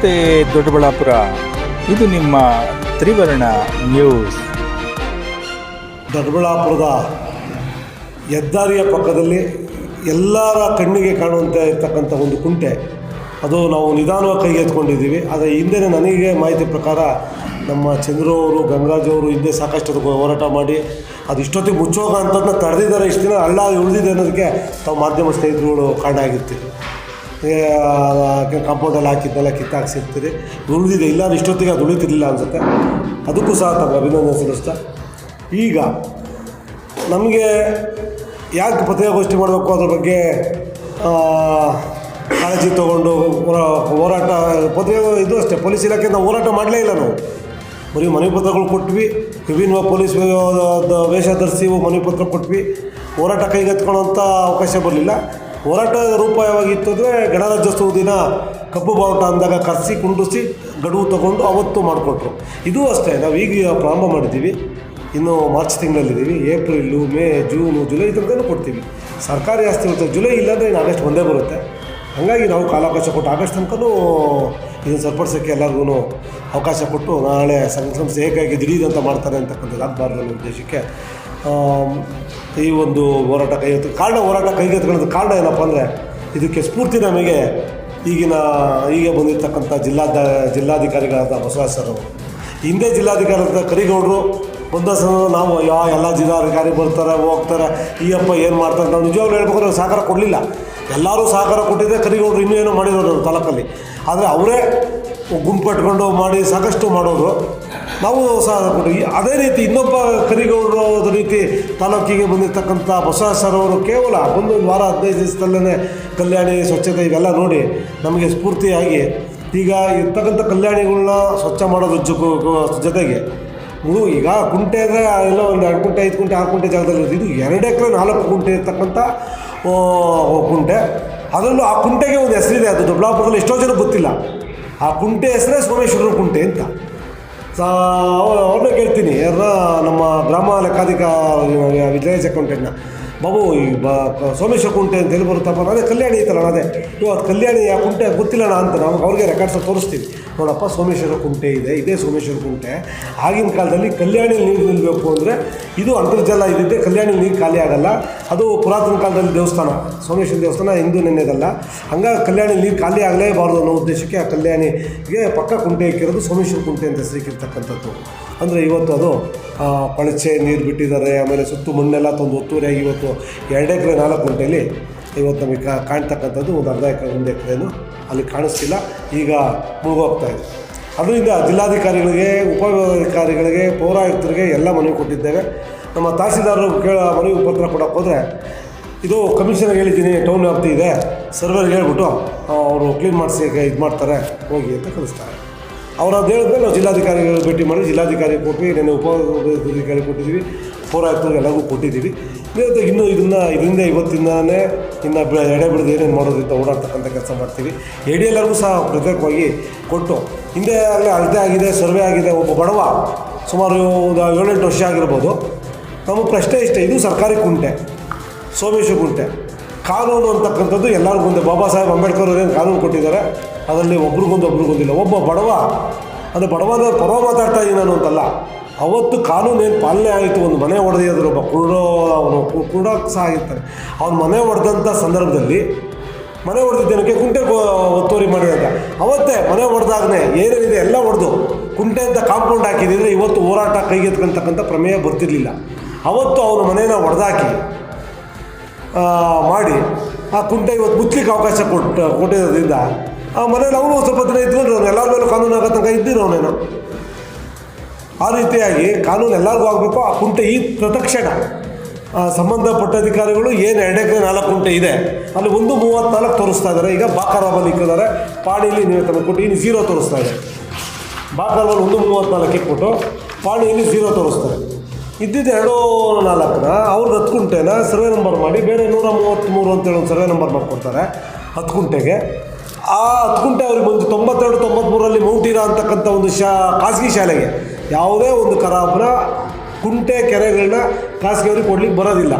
ನಮಸ್ತೆ ದೊಡ್ಡಬಳ್ಳಾಪುರ. ಇದು ನಿಮ್ಮ ತ್ರಿವರ್ಣ ನ್ಯೂಸ್. ದೊಡ್ಡಬಳ್ಳಾಪುರದ ಹೆದ್ದಾರಿಯ ಪಕ್ಕದಲ್ಲಿ ಎಲ್ಲರ ಕಣ್ಣಿಗೆ ಕಾಣುವಂತೆ ಇರ್ತಕ್ಕಂಥ ಒಂದು ಕುಂಟೆ. ಅದು ನಾವು ನಿಧಾನವಾಗಿ ಕೈಗೆ ಎತ್ಕೊಂಡಿದ್ದೀವಿ. ಆದರೆ ಹಿಂದೆ ನನಗೆ ಮಾಹಿತಿ ಪ್ರಕಾರ ನಮ್ಮ ಚಂದ್ರು ಅವರು ಗಂಗರಾಜ್ ಅವರು ಹಿಂದೆ ಸಾಕಷ್ಟು ಹೋರಾಟ ಮಾಡಿ, ಅದು ಇಷ್ಟೊತ್ತಿಗೆ ಮುಚ್ಚೋಗ ಅಂತದನ್ನ ತಡೆದಿದ್ದಾರೆ. ಇಷ್ಟು ದಿನ ಅಲ್ಲ, ಉಳಿದಿದೆ ಅನ್ನೋದಕ್ಕೆ ತಾವು ಮಾಧ್ಯಮ ಸ್ನೇಹಿತರುಗಳು ಕಾರಣ ಆಗಿರ್ತೀವಿ ಕಾಂಪೌಂಡಲ್ಲಿ ಹಾಕಿದ್ದೆಲ್ಲ ಕಿತ್ತಾಕ್ಸಿರ್ತೀರಿ. ಉಳಿದಿದೆ ಇಲ್ಲ ಇಷ್ಟೊತ್ತಿಗೆ ಅದು ಉಳಿತಿರಲಿಲ್ಲ ಅನಿಸುತ್ತೆ. ಅದಕ್ಕೂ ಸಹ ತಮ್ಮ ಅಭಿನಂದನೆ ಸಲ್ಲಿಸ್ತಾ. ಈಗ, ನಮಗೆ ಯಾಕೆ ಪತ್ರಿಕಾಗೋಷ್ಠಿ ಮಾಡಬೇಕು ಅದ್ರ ಬಗ್ಗೆ ಕಾಳಜಿ ತೊಗೊಂಡು ಹೋರಾ- ಹೋರಾಟ, ಪತ್ರಿಕೆ, ಇದು ಅಷ್ಟೇ, ಪೊಲೀಸ್ ಇಲಾಖೆ ನಾವು ಹೋರಾಟ ಮಾಡಲೇ ಇಲ್ಲ ನಾವು. ಬರೀ ಮನವಿ ಪತ್ರಗಳು ಕೊಟ್ವಿ, ವಿಭಿನ್ನ ಪೊಲೀಸ್ ವೇಷ ಧರಿಸಿ ಮನವಿ ಪತ್ರ ಕೊಟ್ವಿ. ಹೋರಾಟ ಕೈಗೆತ್ಕೊಳ್ಳೋಂಥ ಅವಕಾಶ ಬರಲಿಲ್ಲ. ಹೋರಾಟ ರೂಪ ಯಾವಾಗಿತ್ತು ಅಂದರೆ ಗಣರಾಜ್ಯೋತ್ಸವ ದಿನ ಕಬ್ಬು ಬಾವುಟ ಅಂದಾಗ ಕರೆಸಿ, ಕುಂಡಿಸಿ, ಗಡುವು ತಗೊಂಡು ಅವತ್ತು ಮಾಡಿಕೊಟ್ರು. ಇದೂ ಅಷ್ಟೇ, ನಾವು ಈಗ ಪ್ರಾರಂಭ ಮಾಡಿದ್ದೀವಿ. ಇನ್ನು ಮಾರ್ಚ್ ತಿಂಗಳಲ್ಲಿದ್ದೀವಿ. ಏಪ್ರಿಲ್ಲು ಮೇ, ಜೂನು, ಜುಲೈ ತನಕನೂ ಕೊಡ್ತೀವಿ. ಸರ್ಕಾರಿ ಆಸ್ತಿ ಇರುತ್ತೆ ಜುಲೈ ಇಲ್ಲಾಂದರೆ ಇನ್ನು ಆಗಸ್ಟ್ ಬಂದೇ ಬರುತ್ತೆ. ಹಾಗಾಗಿ ನಾವು ಕಾಲಾವಕಾಶ ಕೊಟ್ಟು ಆಗಸ್ಟ್ ತನಕನೂ ಇದನ್ನು ಸರಿಪಡಿಸೋಕ್ಕೆ ಎಲ್ಲರಿಗೂ ಅವಕಾಶ ಕೊಟ್ಟು ನಾಳೆ ಸಂಘ ಸಂಸ್ಥೆ ಹೇಗಾಗಿ ದಿಢೀರಂತ ಮಾಡ್ತಾರೆ ಅಂತಕ್ಕಂಥದ್ದು ಆಗಬಾರ್ದು ಅನ್ನೋ ಉದ್ದೇಶಕ್ಕೆ ಈ ಒಂದು ಹೋರಾಟ ಕೈಗೆತ್ತು ಕಾರಣ ಹೋರಾಟ ಕೈಗೆತ್ಕೊಳ್ಳೋದು ಕಾರಣ ಏನಪ್ಪ ಅಂದರೆ ಇದಕ್ಕೆ ಸ್ಫೂರ್ತಿ ನಮಗೆ ಈಗಿನ ಈಗ ಬಂದಿರತಕ್ಕಂಥ ಜಿಲ್ಲಾ ಜಿಲ್ಲಾಧಿಕಾರಿಗಳಾದ ಬಸವರಾಜ್ ಸರ್ ಹಿಂದೆ ಅಂತ ಕರಿಗೌಡರು, ಒಂದ ಸಲ ನಾವು ಯಾವ ಎಲ್ಲ ಜಿಲ್ಲಾಧಿಕಾರಿ ಬರ್ತಾರೆ, ಹೋಗ್ತಾರೆ, ಈ ಅಪ್ಪ ಏನು ಮಾಡ್ತಾರೆ ನಾವು ನಿಜವಾಗ್ಲೂ ಹೇಳ್ಬೇಕಾದ್ರೆ ಸಹಕಾರ ಕೊಡಲಿಲ್ಲ. ಎಲ್ಲರೂ ಸಹಕಾರ ಕೊಟ್ಟಿದ್ದೆ ಕರಿಗೌಡರು ಇನ್ನೂ ಏನೋ ಮಾಡಿರೋರು ತಾಲೂಕಲ್ಲಿ. ಆದರೆ ಅವರೇ ಗುಂಪು ಕಟ್ಕೊಂಡು ಮಾಡಿ ಸಾಕಷ್ಟು ಮಾಡೋರು. ನಾವು ಸಹ ಅದೇ ರೀತಿ ಇನ್ನೊಬ್ಬ ಕರಿಗೌಡರು ರೀತಿ ತಾಲೂಕಿಗೆ ಬಂದಿರತಕ್ಕಂಥ ಬಸವ ಸರ್ ಅವರು ಕೇವಲ ಒಂದು ವಾರ ಹದಿನೈದು ದಿವಸದಲ್ಲೇ ಕಲ್ಯಾಣಿ, ಸ್ವಚ್ಛತೆ ಇವೆಲ್ಲ ನೋಡಿ ನಮಗೆ ಸ್ಫೂರ್ತಿಯಾಗಿ ಈಗ ಇರ್ತಕ್ಕಂಥ ಕಲ್ಯಾಣಿಗಳನ್ನ ಸ್ವಚ್ಛ ಮಾಡೋದ್ರ ಜೊತೆಗೆ ಮುಳು ಈಗ ಕುಂಟೆ ಅಂದರೆ ಎಲ್ಲ ಒಂದು ಎರಡು ಕುಂಟೆ, ಐದು ಕುಂಟೆ, ಆರು ಕುಂಟೆ ಜಾಗದಲ್ಲಿ ಇದು ಎರಡು ಎಕರೆ, ನಾಲ್ಕು ಕುಂಟೆ ಇರ್ತಕ್ಕಂಥ ಕುಂಟೆ. ಅದರಲ್ಲೂ ಆ ಕುಂಟೆಗೆ ಒಂದು ಹೆಸರಿದೆ, ಅದು ದೊಡ್ಡಬಳ್ಳಾಪುರದಲ್ಲಿ ಎಷ್ಟೋ ಜನ ಗೊತ್ತಿಲ್ಲ. ಆ ಕುಂಟೆ ಹೆಸರೇ ಸೋಮೇಶ್ವರರ ಕುಂಟೆ ಅಂತ. ಅವ್ರನ್ನ ಕೇಳ್ತೀನಿ. ಯಾರನ್ನ ನಮ್ಮ ಗ್ರಾಮ ಲೆಕ್ಕಾಧಿಕ ವಿಲೇಜ್ ಅಕೌಂಟೆಂಟ್ನ ಬಾಬು, ಈ ಬ ಸೋಮೇಶ್ವರ ಕುಂಟೆ ಅಂತ ಹೇಳಿ ಬರುತ್ತಪ್ಪ ನಾನೇ ಕಲ್ಯಾಣಿ ಐತಲ್ಲ ಅದೇ. ಇವತ್ತು ಕಲ್ಯಾಣಿ ಆ ಕುಂಟೆ ಗೊತ್ತಿಲ್ಲಣ ಅಂತ ನಾವು ಅವ್ರಿಗೆ ರೆಕಾರ್ಡ್ಸ್ ತೋರಿಸ್ತೀವಿ. ನೋಡಪ್ಪ, ಸೋಮೇಶ್ವರ ಕುಂಟೆ ಇದೆ, ಇದೇ ಸೋಮೇಶ್ವರ ಕುಂಟೆ. ಆಗಿನ ಕಾಲದಲ್ಲಿ ಕಲ್ಯಾಣಿ ನೀರು ನಿಲ್ಲಬೇಕು ಅಂದರೆ ಇದು ಅಂತರ್ಜಲ ಇದ್ದಿದ್ದೆ ಕಲ್ಯಾಣಿ ನೀರು ಖಾಲಿ ಆಗಲ್ಲ. ಅದು ಪುರಾತನ ಕಾಲದಲ್ಲಿ ದೇವಸ್ಥಾನ, ಸೋಮೇಶ್ವರ ದೇವಸ್ಥಾನ, ಹಿಂದೂ ನೆನ್ನೆದಲ್ಲ. ಹಂಗಾಗಿ ಕಲ್ಯಾಣಿ ನೀರು ಖಾಲಿ ಆಗಲೇಬಾರ್ದು ಅನ್ನೋ ಉದ್ದೇಶಕ್ಕೆ ಆ ಕಲ್ಯಾಣಿಗೆ ಪಕ್ಕ ಕುಂಟೆ ಇಕ್ಕಿರೋದು ಸೋಮೇಶ್ವರ ಕುಂಟೆ ಅಂತ ಹೆಸರಿಕ್ಕಿರ್ತಕ್ಕಂಥದ್ದು ಅಂದರೆ ಇವತ್ತು ಅದು ಪಳಚೆ ನೀರು ಬಿಟ್ಟಿದ್ದಾರೆ, ಆಮೇಲೆ ಸುತ್ತು ಮಣ್ಣೆಲ್ಲ ತಂದು ಒತ್ತುವರಿಯಾಗಿ ಇವತ್ತು ಎರಡು ಎಕರೆ ನಾಲ್ಕು ಗಂಟೆಯಲ್ಲಿ ಇವತ್ತು ನಮಗೆ ಕಾಣ್ತಕ್ಕಂಥದ್ದು ಒಂದು ಅರ್ಧ ಎಕರೆ ಒಂದು ಎಕರೆನು ಅಲ್ಲಿ ಕಾಣಿಸ್ತಿಲ್ಲ. ಈಗ ಮುಳುಗೋಗ್ತಾ ಇದೆ. ಅದರಿಂದ ಜಿಲ್ಲಾಧಿಕಾರಿಗಳಿಗೆ, ಉಪವಿಭಾಗಾಧಿಕಾರಿಗಳಿಗೆ, ಪೌರಾಯುಕ್ತರಿಗೆ ಎಲ್ಲ ಮನವಿ ಕೊಟ್ಟಿದ್ದೇವೆ. ನಮ್ಮ ತಹಸೀಲ್ದಾರರು ಕೇಳ, ಮನವಿ ಉಪತ್ರ ಕೊಡೋಕೆ ಹೋದರೆ ಇದು ಕಮಿಷನರ್ಗೆ ಹೇಳಿದ್ದೀನಿ, ಟೌನ್ ವ್ಯಾಪ್ತಿ ಇದೆ. ಸರ್ವರ್ಗೆ ಹೇಳ್ಬಿಟ್ಟು ಅವರು ಕ್ಲೀನ್ ಮಾಡಿಸಿ ಇದು ಮಾಡ್ತಾರೆ, ಹೋಗಿ ಅಂತ ಕಳಿಸ್ತಾರೆ. ಅವ್ರು ಅದು ಹೇಳಿದ್ಮೇಲೆ ನಾವು ಜಿಲ್ಲಾಧಿಕಾರಿಗಳು ಭೇಟಿ ಮಾಡಿ, ಜಿಲ್ಲಾಧಿಕಾರಿ ಕೊಟ್ವಿ ನೆನ್ನೆ ಉಪ ಅಧಿಕಾರಿ ಕೊಟ್ಟಿದ್ದೀವಿ. ಪೌರಾಯುಕ್ತರಿಗೆ ಎಲ್ಲರಿಗೂ ಕೊಟ್ಟಿದ್ದೀವಿ. ಇದೇ ಇನ್ನೂ ಇದನ್ನು, ಇದರಿಂದ ಇವತ್ತಿಂದಾನೇ ಇನ್ನು ಎಡೆ ಬಿಡೋದು ಏನೇನು ಮಾಡೋದ್ರಿಂದ ಓಡಾಡ್ತಕ್ಕಂಥ ಕೆಲಸ ಮಾಡ್ತೀವಿ. ಎಡಿ ಎಲ್ಲರಿಗೂ ಸಹ ಪ್ರತ್ಯೇಕವಾಗಿ ಕೊಟ್ಟು, ಹಿಂದೆ ಆಗಲೇ ಅಳತೆ ಆಗಿದೆ, ಸರ್ವೆ ಆಗಿದೆ, ಒಬ್ಬ ಬಡವ ಸುಮಾರು ಒಂದು ಏಳೆಂಟು ವರ್ಷ ಆಗಿರ್ಬೋದು. ನಮಗೆ ಪ್ರಶ್ನೆ ಇಷ್ಟೇ, ಇದು ಸರ್ಕಾರಿ ಕುಂಟೆ, ಸೋಮೇಶ್ವರ ಕುಂಟೆ. ಕಾನೂನು ಅಂತಕ್ಕಂಥದ್ದು ಎಲ್ಲರಿಗೂ ಮುಂದೆ, ಬಾಬಾ ಸಾಹೇಬ್ ಅಂಬೇಡ್ಕರ್ ಅವರೇನು ಕಾನೂನು ಕೊಟ್ಟಿದ್ದಾರೆ ಅದರಲ್ಲಿ ಒಬ್ರಿಗೊಂದು ಒಬ್ರಿಗೊಂದಿಲ್ಲ. ಒಬ್ಬ ಬಡವ, ಅದು ಬಡವನ ಪರವ ಮಾತಾಡ್ತಾ ಇದ್ದೀನಿ ನಾನು ಅಂತಲ್ಲ ಅವತ್ತು ಕಾನೂನು ಏನು ಪಾಲನೆ ಆಯಿತು? ಒಂದು ಮನೆ ಹೊಡೆದಿದ್ರು ಒಬ್ಬ ಕುರುಡೋ, ಅವನು ಕುರುಡ ಸಹ ಆಗಿರ್ತಾನೆ ಅವನು ಮನೆ ಹೊಡೆದಂಥ ಸಂದರ್ಭದಲ್ಲಿ, ಮನೆ ಹೊಡೆದಿದ್ದೇನಕ್ಕೆ ಕುಂಟೆ ಒತ್ತುವರಿ ಮಾಡಿದಂತ ಅವತ್ತೇ ಮನೆ ಹೊಡೆದಾಗನೇ ಏನೇನಿದೆ ಎಲ್ಲ ಹೊಡೆದು ಕುಂಟೆ ಅಂತ ಕಾಂಪೌಂಡ್ ಹಾಕಿದ್ರೆ ಇವತ್ತು ಹೋರಾಟ ಕೈಗೆತ್ಕೊಂತಕ್ಕಂಥ ಪ್ರಮೇಯ ಬರ್ತಿರಲಿಲ್ಲ. ಅವತ್ತು ಅವನು ಮನೇನ ಹೊಡೆದಾಕಿ ಮಾಡಿ, ಆ ಕುಂಟೆ ಇವತ್ತು ಮುಚ್ಚಲಿಕ್ಕೆ ಅವಕಾಶ ಕೊಟ್ಟು, ಕೊಟ್ಟಿರೋದ್ರಿಂದ ಆ ಮನೇಲಿ ಅವನು ಸ್ವಲ್ಪ ದಿನ ಇದ್ಕೊಂಡು ಎಲ್ಲರ ಮೇಲೆ ಕಾನೂನು ಆಗೋ ತನಕ ಇದ್ದಿರೋನೇನು. ಆ ರೀತಿಯಾಗಿ ಕಾನೂನು ಎಲ್ಲರಿಗೂ ಆಗಬೇಕು, ಆ ಕುಂಟೆ ಈ ಪ್ರತಕ್ಷಣ ಸಂಬಂಧಪಟ್ಟ ಅಧಿಕಾರಿಗಳು ಏನು ಎರಡು ಎಕರೆ ನಾಲ್ಕು ಕುಂಟೆ ಇದೆ, ಅಲ್ಲಿ ಒಂದು ಮೂವತ್ತ್ನಾಲ್ಕು ತೋರಿಸ್ತಾ ಇದ್ದಾರೆ ಈಗ ಬಾಕಾರಾಬಲ್ ಇಕ್ಕಿದ್ದಾರೆ ಪಾಡಿಯಲ್ಲಿ ನೀವು ತನಕ ಕೊಟ್ಟು ಇನ್ನು ಝೀರೋ ತೋರಿಸ್ತಾ ಇದೆ. ಬಾಕಾರಾಬಲ್ ಒಂದು ಮೂವತ್ತ್ನಾಲ್ಕು ಇಟ್ಬಿಟ್ಟು ಪಾಡಿಯಲ್ಲಿ ಝೀರೋ ತೋರಿಸ್ತಾರೆ. ಇದ್ದಿದ್ದು ಎರಡು ನಾಲ್ಕನ, ಅವ್ರದ್ದು ಹತ್ತು ಕುಂಟೆನ ಸರ್ವೆ ನಂಬರ್ ಮಾಡಿ ಬೇರೆ ನೂರ ಮೂವತ್ತ್ಮೂರು ಅಂತೇಳಿ ಒಂದು ಸರ್ವೆ ನಂಬರ್ ಮಾಡಿಕೊಡ್ತಾರೆ, ಹತ್ತು ಕುಂಟೆಗೆ. ಆ ಹತ್ತು ಕುಂಟೆ ಅವ್ರಿಗೆ ಬಂದು ತೊಂಬತ್ತೆರಡು ತೊಂಬತ್ತ್ಮೂರರಲ್ಲಿ ಮೌಂಟಿರಾ ಅಂತಕ್ಕಂಥ ಒಂದು ಶಾ, ಖಾಸಗಿ ಶಾಲೆಗೆ ಯಾವುದೇ ಒಂದು ಕರಾಪುರ ಕುಂಟೆ ಕೆರೆಗಳನ್ನ ಖಾಸಗಿಯವ್ರಿಗೆ ಕೊಡ್ಲಿಕ್ಕೆ ಬರೋದಿಲ್ಲ.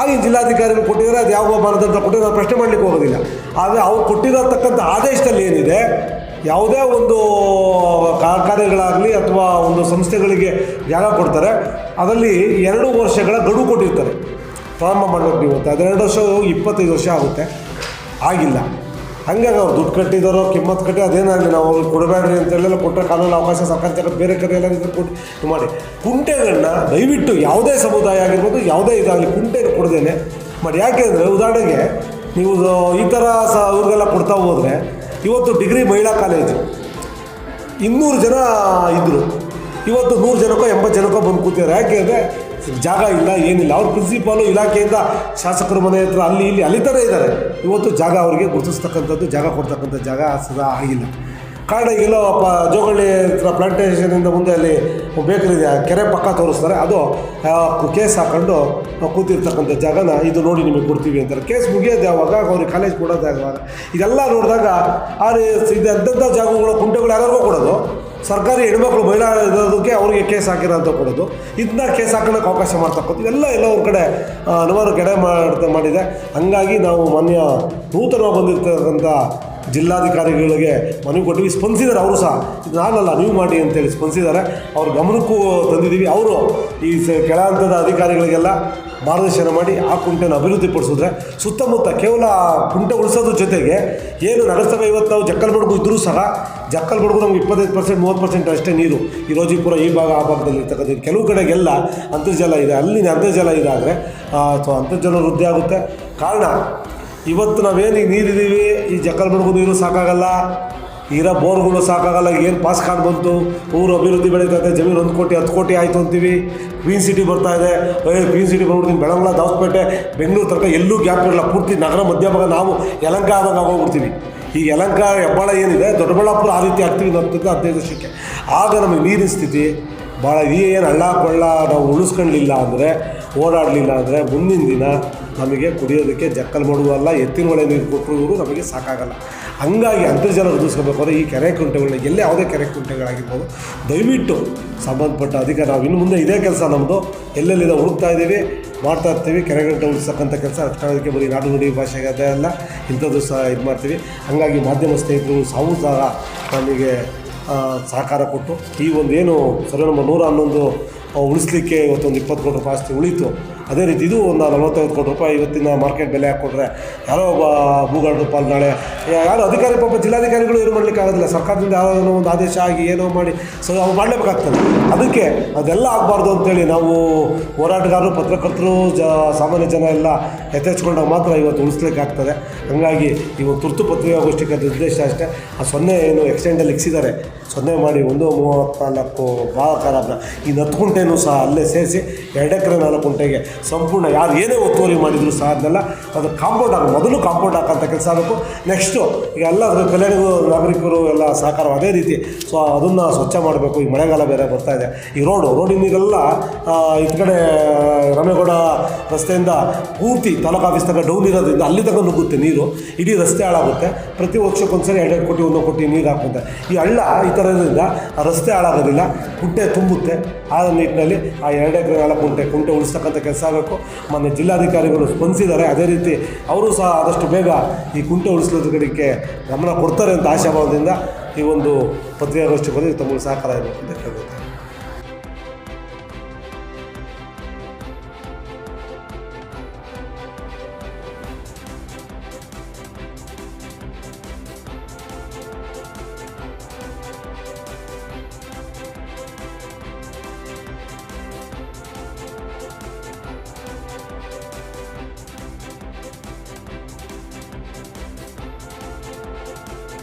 ಆಗಿನ ಜಿಲ್ಲಾಧಿಕಾರಿಗಳು ಕೊಟ್ಟಿದ್ದಾರೆ, ಅದು ಯಾವ ಬರೋದಂತ ಕೊಟ್ಟರೆ ಪ್ರಶ್ನೆ ಮಾಡಲಿಕ್ಕೆ ಹೋಗೋದಿಲ್ಲ. ಆದರೆ ಅವ್ರು ಕೊಟ್ಟಿರತಕ್ಕಂಥ ಆದೇಶದಲ್ಲಿ ಏನಿದೆ, ಯಾವುದೇ ಒಂದು ಕಾರ್ಖಾನೆಗಳಾಗಲಿ ಅಥವಾ ಒಂದು ಸಂಸ್ಥೆಗಳಿಗೆ ಜಾಗ ಕೊಡ್ತಾರೆ, ಅದರಲ್ಲಿ ಎರಡು ವರ್ಷಗಳ ಗಡುವು ಕೊಟ್ಟಿರ್ತಾರೆ. ಪ್ರಾರಂಭ ಮಾಡಬೇಕು ನೀವು ಅಂತ. ಅದೆರಡು ವರ್ಷ ಹೋಗಿ ಇಪ್ಪತ್ತೈದು ವರ್ಷ ಆಗುತ್ತೆ. ಆಗಿಲ್ಲ. ಹಂಗಾಗಿ ಅವ್ರು ದುಡ್ಡು ಕಟ್ಟಿದಾರೋ ಕಿಮ್ಮತ್ತು ಕಟ್ಟಿ ಅದೇನಾಗಲಿ ನಾವು ಅವ್ರಿಗೆ ಕೊಡಬೇಡ್ರಿ ಅಂತೆಲ್ಲ ಕೊಟ್ಟರೆ ಕಾನೂನು ಅವಕಾಶ ಸರ್ಕಾರ ಜಗತ್ತು ಬೇರೆ ಕಡೆ ಎಲ್ಲ ಕೊಟ್ಟು ಮಾಡಿ. ಕುಂಟೆಗಳನ್ನ ದಯವಿಟ್ಟು ಯಾವುದೇ ಸಮುದಾಯ ಆಗಿರ್ಬೋದು, ಯಾವುದೇ ಇದಾಗಲಿ ಕುಂಟೆ ಕೊಡ್ದೇನೆ ಮಾಡಿ. ಯಾಕೆಂದರೆ ಉದಾಹರಣೆಗೆ ನೀವು ಈ ಥರ ಸ ಅವ್ರಿಗೆಲ್ಲ ಕೊಡ್ತಾ ಹೋದರೆ, ಇವತ್ತು ಡಿಗ್ರಿ ಮಹಿಳಾ ಕಾಲೇಜು, ಇನ್ನೂರು ಜನ ಇದ್ದರು ಇವತ್ತು ನೂರು ಜನಕ್ಕೋ ಎಂಬತ್ತು ಜನಕ್ಕೋ ಬಂದು ಕೂತಿದ್ದಾರೆ. ಯಾಕೆ ಅಂದರೆ ಜಾಗ ಇಲ್ಲ, ಏನಿಲ್ಲ. ಅವ್ರ ಪ್ರಿನ್ಸಿಪಾಲು ಇಲಾಖೆಯಿಂದ ಶಾಸಕರ, ಮನೆ ಹತ್ರ ಅಲ್ಲಿ ಇಲ್ಲಿ ಅಲಿತಾನೆ ಇದ್ದಾರೆ. ಇವತ್ತು ಜಾಗ ಅವರಿಗೆ ಗುರುತಿಸ್ತಕ್ಕಂಥದ್ದು, ಜಾಗ ಕೊಡ್ತಕ್ಕಂಥ ಜಾಗ ಸದಾ ಆಗಿಲ್ಲ. ಕಾರಣ ಇಲ್ಲೋ ಪ ಜೋಗಳ್ಳಿ ಹತ್ರ ಪ್ಲಾಂಟೇಷನಿಂದ ಮುಂದೆ ಅಲ್ಲಿ ಬೇಕರಿ ಇದೆ ಆ ಕೆರೆ ಪಕ್ಕ ತೋರಿಸ್ತಾರೆ. ಅದು ಕೇಸ್ ಹಾಕೊಂಡು ಕೂತಿರ್ತಕ್ಕಂಥ ಜಾಗನ ಇದು ನೋಡಿ ನಿಮಗೆ ಕೊಡ್ತೀವಿ ಅಂತಾರೆ. ಕೇಸ್ ಮುಗಿಯೋದು ಯಾವಾಗ? ಅವ್ರಿಗೆ ಕಾಲೇಜ್ ಕೊಡೋದು ಯಾವಾಗ? ಇದೆಲ್ಲ ನೋಡಿದಾಗ, ಆ ರೀ- ಇದು ಎಂತೆಂಥ ಜಾಗಗಳು, ಕುಂಟೆಗಳು ಯಾರಿಗೂ ಕೊಡೋದು? ಸರ್ಕಾರಿ ಹೆಣ್ಮಕ್ಳು ಮಹಿಳಾ ಇರೋದಕ್ಕೆ ಅವರಿಗೆ ಕೇಸ್ ಹಾಕಿರೋ ಅಂತ ಕೊಡೋದು. ಇದನ್ನ ಕೇಸ್ ಹಾಕೊಳ್ಳೋಕೆ ಅವಕಾಶ ಮಾಡ್ತಕ್ಕಂಥ ಇವೆಲ್ಲ ಎಲ್ಲ ಒಂದು ಕಡೆ ಹಲವಾರು ಕೆಡೆ ಮಾಡ್ತಾ ಮಾಡಿದೆ. ಹಾಗಾಗಿ ನಾವು ಮಾನ್ಯ ನೂತನವಾಗಿ ಬಂದಿರ್ತಕ್ಕಂಥ ಜಿಲ್ಲಾಧಿಕಾರಿಗಳಿಗೆ ಮನವಿ ಕೊಟ್ಟಿವಿ. ಸ್ಪಂದಿಸಿದ್ದಾರೆ ಅವರು ಸಹ. ಇದು ನಾನಲ್ಲ, ನೀವು ಮಾಡಿ ಅಂತೇಳಿ ಸ್ಪಂದಿಸಿದ್ದಾರೆ ಅವ್ರ ಗಮನಕ್ಕೂ ತಂದಿದ್ದೀವಿ. ಅವರು ಈ ಸ ಕೆಳ ಹಂತದ ಅಧಿಕಾರಿಗಳಿಗೆಲ್ಲ ಮಾರ್ಗದರ್ಶನ ಮಾಡಿ ಆ ಕುಂಟೆನ ಅಭಿವೃದ್ಧಿಪಡಿಸಿದ್ರೆ ಸುತ್ತಮುತ್ತ ಕೇವಲ ಕುಂಟೆ ಉಳಿಸೋದ್ರ ಜೊತೆಗೆ ಏನು ನಗರಸಭೆ ಇವತ್ತು ನಾವು ಜಕ್ಕಲ್ ಬಡ್ಗು ಇದ್ದರೂ ಸಹ ಜಕ್ಕಲ್ ಬಡ್ಗು ನಮ್ಗೆ ಇಪ್ಪತ್ತೈದು ಪರ್ಸೆಂಟ್, ಮೂವತ್ತು ಪರ್ಸೆಂಟ್ ಅಷ್ಟೇ ನೀರು. ಈ ರೋಜಿಪುರ ಈ ಭಾಗ, ಆ ಭಾಗದಲ್ಲಿ ಇರ್ತಕ್ಕಂಥ ಕೆಲವು ಕಡೆಗೆಲ್ಲ ಅಂತರ್ಜಲ ಇದೆ. ಅಲ್ಲಿ ಅಂತರ್ಜಲ ಇದಾದರೆ ಅಥವಾ ಅಂತರ್ಜಲ ವೃದ್ಧಿ ಆಗುತ್ತೆ. ಕಾರಣ ಇವತ್ತು ನಾವೇನು ಈಗ ನೀರಿದ್ದೀವಿ? ಈ ಜಕ್ಕಲ್ ಬಡ್ಗು ನೀರು ಸಾಕಾಗಲ್ಲ. ಇರೋ ಬೋರ್ಗಳು ಸಾಕಾಗಲ್ಲ. ಏನು ಪಾಸ್ ಕಾರ್ಡ್ ಬಂತು? ಊರು ಅಭಿವೃದ್ಧಿ ಬೆಳೀತಾ ಜಮೀನು ಒಂದು ಕೋಟಿ, ಹತ್ತು ಕೋಟಿ ಆಯಿತು ಅಂತೀವಿ. ಕ್ವೀನ್ ಸಿಟಿ ಬರ್ತಾ ಇದೆ. ಏ ಕ್ವೀನ್ ಸಿಟಿ ಬಂದ್ಬಿಡ್ತೀನಿ ಬೆಳಂಗ್ಲ ದಾವಸ್ಪೇಟೆ ಬೆಂಗಳೂರು ತನಕ ಎಲ್ಲೂ ಗ್ಯಾಪ್ ಇರಲ್ಲ. ಪೂರ್ತಿ ನಗರ ಮಧ್ಯಭಾಗ ನಾವು ಯಲಂಕ ಆದಾಗ ಆಗೋಗ್ಬಿಡ್ತೀವಿ. ಈ ಯಲಂಕ, ಹೆಬ್ಬಾಳ ಏನಿದೆ? ದೊಡ್ಡಬಳ್ಳಾಪುರ ಆ ರೀತಿ ಆಗ್ತೀವಿ ಅಂತಂದು ಹದಿನೈದು ವರ್ಷಕ್ಕೆ ಆಗ ನಮಗೆ ನೀರಿನ ಸ್ಥಿತಿ ಭಾಳ ಏನು ಹಳ್ಳ ಕೊಳ್ಳ ನಾವು ಉಳಿಸ್ಕೊಳ್ಳಿಲ್ಲ ಅಂದರೆ, ಓಡಾಡಲಿಲ್ಲ ಅಂದರೆ ಮುಂದಿನ ದಿನ ನಮಗೆ ಕುಡಿಯೋದಕ್ಕೆ ಜಕ್ಕಲ್ ಮಾಡುವಲ್ಲ ಎತ್ತಿನ ಹೊಳೆ ನೀರು ಕೊಟ್ಟರು ಇವರು ನಮಗೆ ಸಾಕಾಗಲ್ಲ. ಹಂಗಾಗಿ ಅಂತರ್ಜಲ ವೃದ್ಧಿಸ್ಕೋಬೇಕಾದ್ರೆ ಈ ಕೆರೆ ಕುಂಟೆಗಳನ್ನ, ಎಲ್ಲೇ ಯಾವುದೇ ಕೆರೆ ಕುಂಟೆಗಳಾಗಿರ್ಬೋದು, ದಯವಿಟ್ಟು ಸಂಬಂಧಪಟ್ಟ ಅಧಿಕಾರ ನಾವು ಇನ್ನು ಮುಂದೆ ಇದೇ ಕೆಲಸ ನಮ್ಮದು ಎಲ್ಲೆಲ್ಲಿದೆ ಹುಡುಕ್ತಾ ಇದ್ದೀವಿ, ಮಾಡ್ತಾ ಇರ್ತೀವಿ ಕೆರೆಗಂಟೆ ಉಳಿಸ್ತಕ್ಕಂಥ ಕೆಲಸ. ಅದಕ್ಕೆ ಬರೀ ನಾಡು ನುಡಿ ಭಾಷೆಗೆ ಅದೇ ಅಲ್ಲ, ಇಂಥದ್ದು ಸಹ ಇದು ಮಾಡ್ತೀವಿ. ಹಾಗಾಗಿ ಮಾಧ್ಯಮ ಸ್ನೇಹಿತರು ಸಾವು ಸಹ ನಮಗೆ ಸಹಕಾರ ಕೊಟ್ಟು ಈ ಒಂದು ಏನು ಸರಿ ನಮ್ಮ ನೂರ ಹನ್ನೊಂದು ಉಳಿಸ್ಲಿಕ್ಕೆ ಇವತ್ತೊಂದು ಇಪ್ಪತ್ತು ಕೋಟಿ ರೂಪಾಯಿ ಆಸ್ತಿ ಉಳಿತು. ಅದೇ ರೀತಿ ಇದು ಒಂದು ನಲವತ್ತೈದು ಕೋಟಿ ರೂಪಾಯಿ ಇವತ್ತಿನ ಮಾರ್ಕೆಟ್ ಬೆಲೆ ಹಾಕ್ಕೊಟ್ರೆ ಯಾರೋ ಒಬ್ಬ ಭೂಗಳ್ರು ಪಾಲ್ ನಾಳೆ ಯಾರು ಅಧಿಕಾರಿ ಪಾಪ ಜಿಲ್ಲಾಧಿಕಾರಿಗಳು ಏನು ಮಾಡಲಿಕ್ಕೆ ಆಗೋದಿಲ್ಲ. ಸರ್ಕಾರದಿಂದ ಯಾರೋ ಒಂದು ಆದೇಶ ಆಗಿ ಏನೋ ಮಾಡಿ, ಸೊ ಅವ್ರು ಮಾಡಲೇಬೇಕಾಗ್ತದೆ. ಅದಕ್ಕೆ ಅದೆಲ್ಲ ಆಗಬಾರ್ದು ಅಂತೇಳಿ ನಾವು ಹೋರಾಟಗಾರರು, ಪತ್ರಕರ್ತರು, ಜ, ಸಾಮಾನ್ಯ ಜನ ಎಲ್ಲ ಯಥೇಚ್ಕೊಂಡಾಗ ಮಾತ್ರ ಇವತ್ತು ಉಳಿಸ್ಲಿಕ್ಕೆ ಆಗ್ತದೆ. ಹಾಗಾಗಿ ಒಂದು ತುರ್ತು ಪತ್ರಿಕಾಗೋಷ್ಠಿ ಕರೆದ ಉದ್ದೇಶ ಅಷ್ಟೇ. ಆ ಸೊನ್ನೆ ಏನು ಎಕ್ಸ್ಟೆಂಡಲ್ಲಿ ಇಕ್ಸಿದ್ದಾರೆ. ಸೊನ್ನೆ ಮಾಡಿ ಒಂದು ಮೂವತ್ತ್ನಾಲ್ಕು ಭಾಗಕಾರನ ಈ ನತ್ಕುಂಟೆನೂ ಸಹ ಅಲ್ಲೇ ಸೇರಿಸಿ, ಎರಡು ಎಕರೆ ನಾಲ್ಕು ಕುಂಟೆಗೆ ಸಂಪೂರ್ಣ ಯಾರು ಏನೇ ಒತ್ತುವರಿ ಮಾಡಿದರೂ ಸಹ ಅದನ್ನೆಲ್ಲ ಅದು ಕಾಂಪೌಂಡ್ ಹಾಕಿ ಮೊದಲು ಕಾಂಪೌಂಡ್ ಹಾಕೋಂಥ ಕೆಲಸ ಆಗಬೇಕು. ನೆಕ್ಸ್ಟು ಈಗ ಎಲ್ಲ ಕಲ್ಯಾಣಿಗೂ ಕಲ್ಯಾಣ ನಾಗರಿಕರು ಎಲ್ಲ ಸಹಕಾರ ಅದೇ ರೀತಿ. ಸೊ ಅದನ್ನು ಸ್ವಚ್ಛ ಮಾಡಬೇಕು. ಈ ಮಳೆಗಾಲ ಬೇರೆ ಬರ್ತಾ ಇದೆ. ಈ ರೋಡು ರೋಡಿನಿಗೆಲ್ಲ ಈ ಕಡೆ ರಾಮೇಗೌಡ ರಸ್ತೆಯಿಂದ ಪೂರ್ತಿ ತಾಲೂಕು ಆಫೀಸ್ ತನಕ ಡೌನ್ ಇರೋದ್ರಿಂದ ಅಲ್ಲಿ ತನಕ ನುಗ್ಗುತ್ತೆ ನೀರು. ಇಡೀ ರಸ್ತೆ ಹಾಳಾಗುತ್ತೆ. ಪ್ರತಿ ವರ್ಷಕ್ಕೊಂದ್ಸರಿ ಎರಡೆರಡು ಕೋಟಿ, ಒಂದು ಕೋಟಿ ನೀರು ಹಾಕುತ್ತೆ ಈ ಹಳ್ಳ ಈ ಥರ ಇರೋದ್ರಿಂದ ರಸ್ತೆ ಹಾಳಾಗೋದಿಲ್ಲ. ಕುಂಟೆ ತುಂಬುತ್ತೆ. ಆ ನಿಟ್ಟಿನಲ್ಲಿ ಆ ಎರಡು ಎಕರೆ ಕುಂಟೆ ಕುಂಟೆ ಉಳಿಸ್ತಕ್ಕಂಥ ಕೆಲಸ ಆಗಬೇಕು ಮೊನ್ನೆ ಜಿಲ್ಲಾಧಿಕಾರಿಗಳು ಸ್ಪಂದಿಸಿದ್ದಾರೆ. ಅದೇ ರೀತಿ ಅವರು ಸಹ ಆದಷ್ಟು ಬೇಗ ಈ ಕುಂಟೆ ಉಳಿಸೋದ್ರ ಕಡೆಗೆ ಗಮನ ಕೊಡ್ತಾರೆ ಅಂತ ಆಶಾಭಾವದಿಂದ ಈ ಒಂದು ಪತ್ರಿಕಾಗೋಷ್ಠಿ ಬಂದು ತಮಗೆ ಸಹಕಾರ ಇರಬೇಕು ಅಂತ ಕೇಳ್ಬೋದು